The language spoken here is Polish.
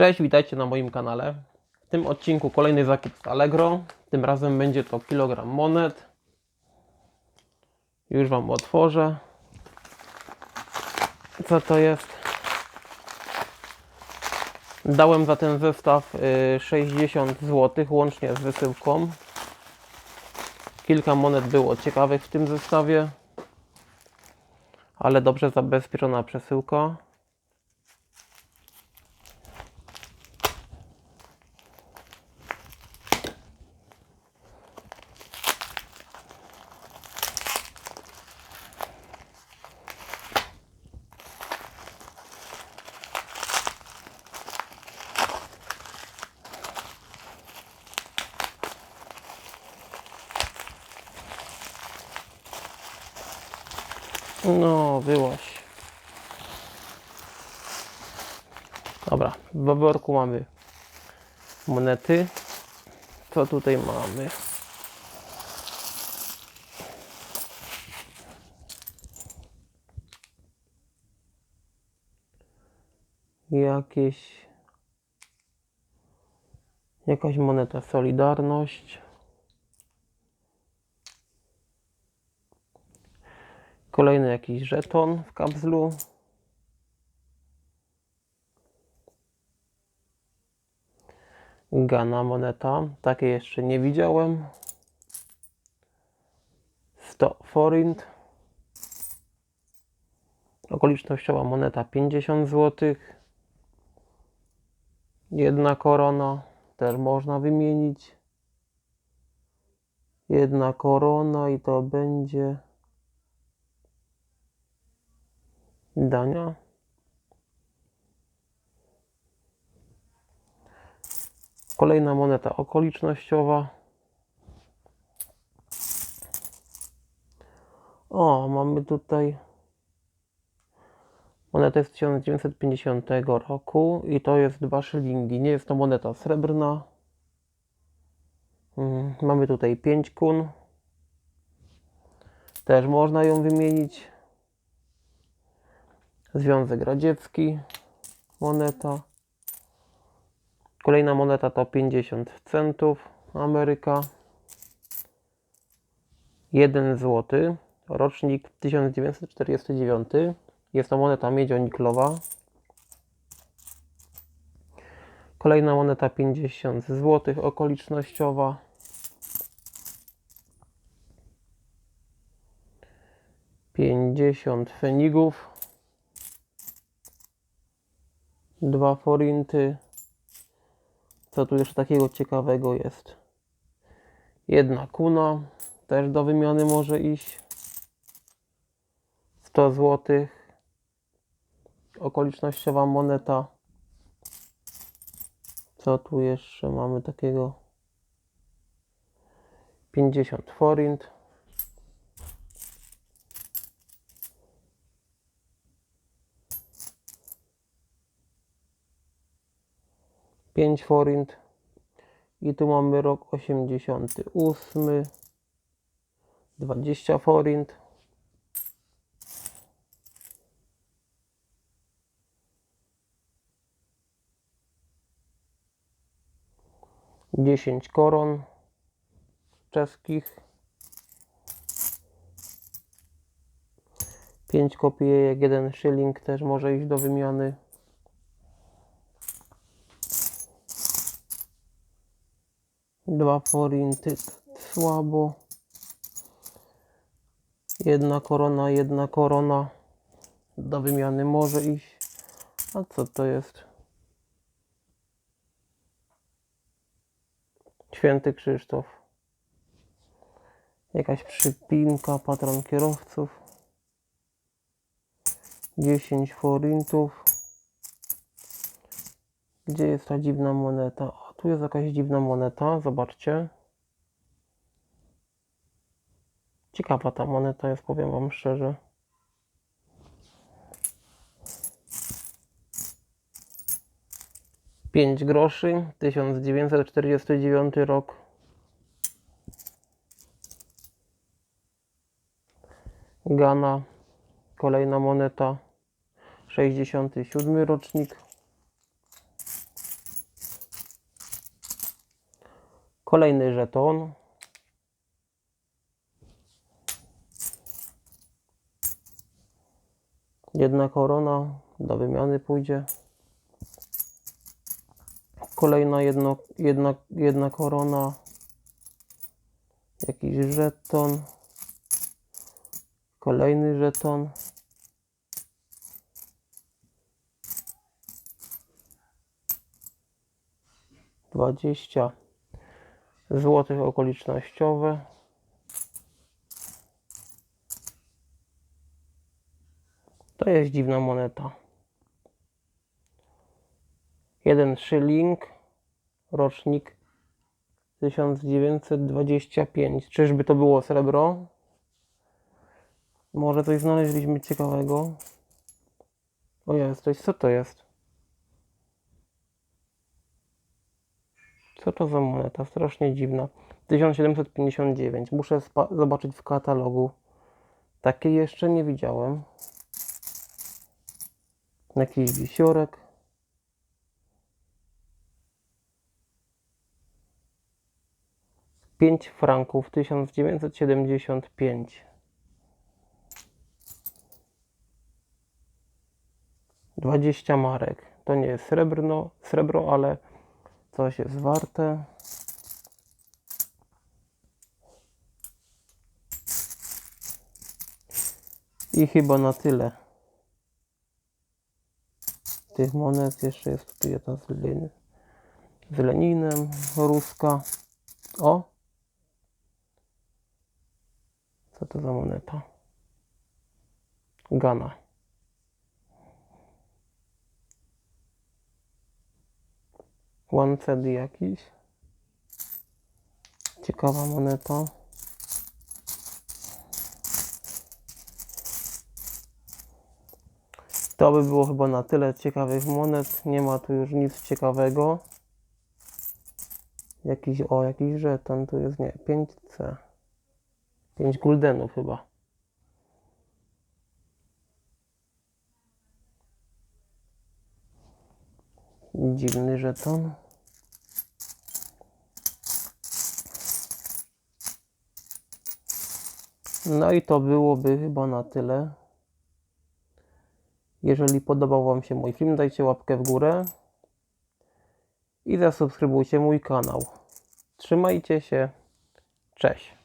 Cześć, witajcie na moim kanale. W tym odcinku kolejny zakup z Allegro. Tym razem będzie to kilogram monet. Już Wam otworzę. Co to jest? Dałem za ten zestaw y, 60 zł łącznie z wysyłką. Kilka monet było ciekawych w tym zestawie, ale dobrze zabezpieczona przesyłka. No, byłaś. Dobra, w worku mamy monety. Co tutaj mamy? Jakieś jakaś moneta Solidarność. Kolejny jakiś żeton w kapslu. Gana moneta. Takie jeszcze nie widziałem. 100 forint. Okolicznościowa moneta 50 zł. Jedna korona. Też można wymienić. Jedna korona i to będzie dania. Kolejna moneta okolicznościowa. O, mamy tutaj monetę z 1950 roku i to jest 2 szylingi. Nie jest to moneta srebrna. Mm, Mamy tutaj 5 kun. Też można ją wymienić. Związek Radziecki, moneta. Kolejna moneta to 50 centów, Ameryka. 1 zł, rocznik 1949. Jest to moneta miedzioniklowa. Kolejna moneta 50 zł, okolicznościowa. Pięćdziesiąt fenigów. Dwa forinty. Co tu jeszcze takiego ciekawego jest? Jedna kuna. Też do wymiany może iść. 100 zł. Okolicznościowa moneta. Co tu jeszcze mamy takiego? 50 forint. Pięć forint. I tu mamy rok 88. 20 forint. Dziesięć koron czeskich. Pięć kopijek, jeden szyling też może iść do wymiany. Dwa forinty słabo. Jedna korona, jedna korona. Do wymiany może iść. A co to jest? Święty Krzysztof. Jakaś przypinka, patron kierowców. 10 forintów. Gdzie jest ta dziwna moneta? Tu jest jakaś dziwna moneta, zobaczcie. Ciekawa ta moneta jest, powiem Wam szczerze. Pięć groszy, 1949 rok. Gana, kolejna moneta, 67 rocznik. Kolejny żeton. Jedna korona do wymiany pójdzie. Kolejna jedno, jedna, jedna korona. Jakiś żeton. Kolejny żeton. Dwadzieścia złotych okolicznościowe. To jest dziwna moneta. Jeden szyling, rocznik 1925. Czyżby to było srebro? Może coś znaleźliśmy ciekawego? O jest, co to jest? Co to za moneta? Strasznie dziwna. 1759. Muszę zobaczyć w katalogu. Takiej jeszcze nie widziałem. Jakiś wisiorek. Pięć franków 1975. Dwadzieścia marek. To nie jest srebrno, srebro, ale coś jest warte. I chyba na tyle. Tych monet jeszcze jest tu jedna z, Lenin, z Leninem, ruska. O! Co to za moneta? Gana. One jakiś. Ciekawa moneta. To by było chyba na tyle ciekawych monet. Nie ma tu już nic ciekawego. Jakiś, o, jakiś żeton tu jest, nie, 5C. 5 guldenów chyba. Dziwny żeton. No i to byłoby chyba na tyle. Jeżeli podobał Wam się mój film, dajcie łapkę w górę i zasubskrybujcie mój kanał. Trzymajcie się. Cześć.